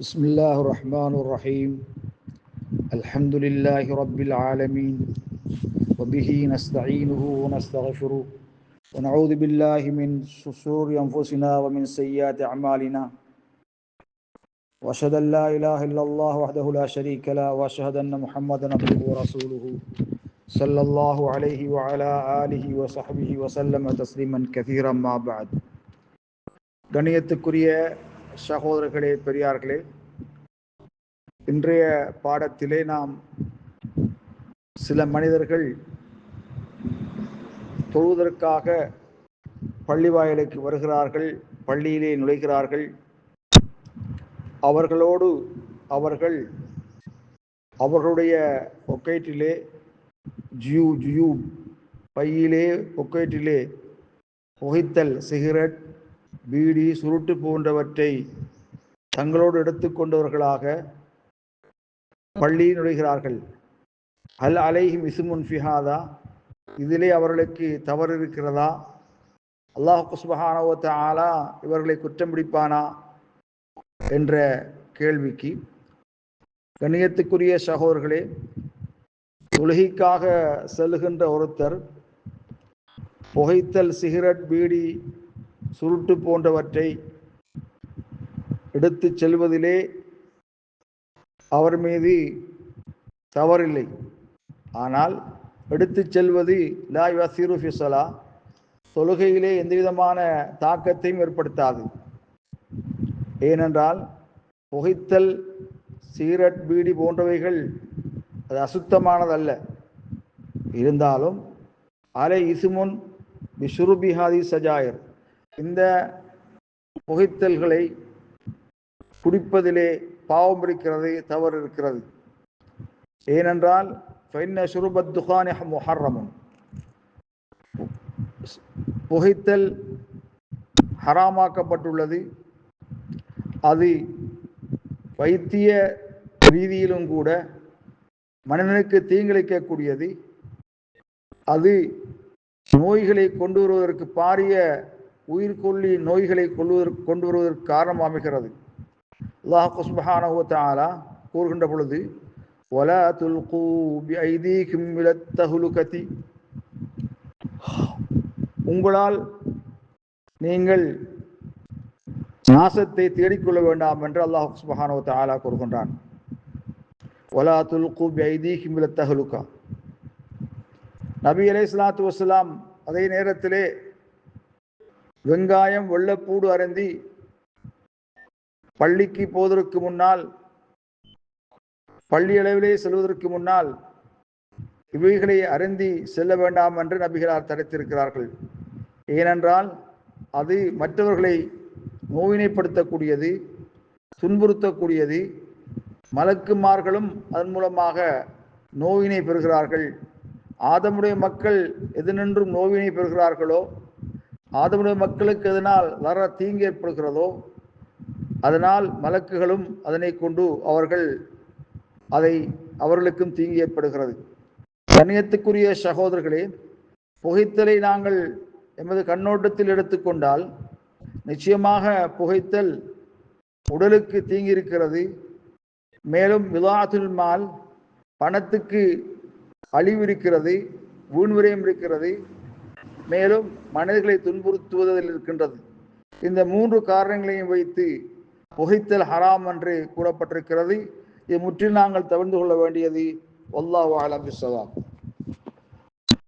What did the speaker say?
بسم الله الرحمن الرحيم. الحمد لله رب العالمين وبه نستعينه ونستغفره ونعوذ بالله من شرور أنفسنا ومن سيئات أعمالنا. وأشهد أن لا إله إلا الله وحده لا شريك له وأشهد أن محمدا عبده ورسوله صلى الله عليه وعلى آله وصحبه وسلم تسليما كثيرا ما بعد. கணியத்துக்குரிய சகோதரர்களே பெரியார்களே இன்றைய பாடத்திலே நாம் சில மனிதர்கள் தொழுவதற்காக பள்ளி வாயிலுக்கு வருகிறார்கள் பள்ளியிலே நுழைகிறார்கள். அவர்களோடு அவர்கள் அவர்களுடைய பொக்கேட்டிலே ஜியூ ஜியூ பையிலே பொக்கேட்டிலே புகைத்தல் சிகரெட் பீடி சுருட்டு போன்றவற்றை தங்களோடு எடுத்துக்கொண்டவர்களாக பள்ளியில் நுழைகிறார்கள். அல் அலைஹிம் இசுமுன் ஃபிஹாதா இதிலே அவர்களுக்கு தவறு இருக்கிறதா? அல்லாஹ் குஸ்பஹானவத்த ஆலா இவர்களை குற்றம் பிடிப்பானா? என்ற கேள்விக்கு கண்ணியத்துக்குரிய சகோதரர்களே தொழுகைக்காக செல்லுகின்ற ஒருத்தர் புகைத்தல் சிகரெட் பீடி சுருட்டு போன்றவற்றை எடுத்து செல்வதிலே அவர் மீது தவறில்லை. ஆனால் எடுத்து செல்வது லா யசீரு ஃபிசலா தொழுகையிலே எந்தவிதமான தாக்கத்தையும் ஏற்படுத்தாது. ஏனென்றால் புகைத்தல் சீரட் பீடி போன்றவைகள் அது அசுத்தமானதல்ல. இருந்தாலும் அலை இசுமுன் பிஷுருபிஹாதி சஜாயர் இந்த புகைத்தல்களை குடிப்பதிலே பாவம் இருக்கிறது தவறு இருக்கிறது. ஏனென்றால் ஃபைன்ன சுருபத் துகானி முஹர்ரமும் புகைத்தல் ஹராமாக்கப்பட்டுள்ளது. அது வைத்திய ரீதியிலும் கூட மனிதனுக்கு தீங்கிழைக்கக்கூடியது. அது நோய்களை கொண்டு வருவதற்கு பாரிய உயிர்கொல்லி நோய்களை கொள்வதற்கு கொண்டு வருவதற்கு காரணம் அமைகிறது அல்லாஹ் குஸ்பஹானஹுத்தாலா கூறுகின்ற பொழுது ஒலா துல்கூ ஐதீகும் கதி உங்களால் நீங்கள் நாசத்தை தேடிக்கொள்ள வேண்டாம் என்று அல்லாஹ் சுபஹானவத்த ஆலா கூறுகின்றான். ஒலா துல்கூ ஐதீகும் தஹலுகா. நபி அலை சலாத்து வசலாம் அதே நேரத்திலே வெங்காயம் வெள்ளப்பூடு அருந்தி பள்ளிக்கு போவதற்கு முன்னால் பள்ளி அளவிலே செல்வதற்கு முன்னால் இவைகளை அருந்தி செல்ல வேண்டாம் என்று நபிகளார் தடுத்திருக்கிறார்கள். ஏனென்றால் அது மற்றவர்களை நோயினைப்படுத்தக்கூடியது துன்புறுத்தக்கூடியது மலக்குமார்களும் அதன் மூலமாக நோயினை பெறுகிறார்கள். ஆதமுடைய மக்கள் எதனின்றும் நோவினை பெறுகிறார்களோ ஆதமுடைய மக்களுக்கு எதனால் வர தீங்கு ஏற்படுகிறதோ அதனால் மலக்குகளும் அதனை கொண்டு அவர்கள் அதை அவர்களுக்கும் தீங்கு ஏற்படுகிறது. கண்ணியத்துக்குரிய சகோதரர்களே புகைத்தலை நாங்கள் எமது கண்ணோட்டத்தில் எடுத்துக்கொண்டால் நிச்சயமாக புகைத்தல் உடலுக்கு தீங்கி இருக்கிறது. மேலும் விதாத்துல் மால் பணத்துக்கு அழிவு இருக்கிறது வீண்விரயம் இருக்கிறது. மேலும் மனிதர்களை துன்புறுத்துவதில் இருக்கின்றது. இந்த மூன்று காரணங்களையும் வைத்து புகைத்தல் ஹராம் என்று கூறப்பட்டிருக்கிறது. இது முற்றிலும் நாங்கள் தவிர்த்து கொள்ள வேண்டியது ஒல்லாஹ் ஆலம்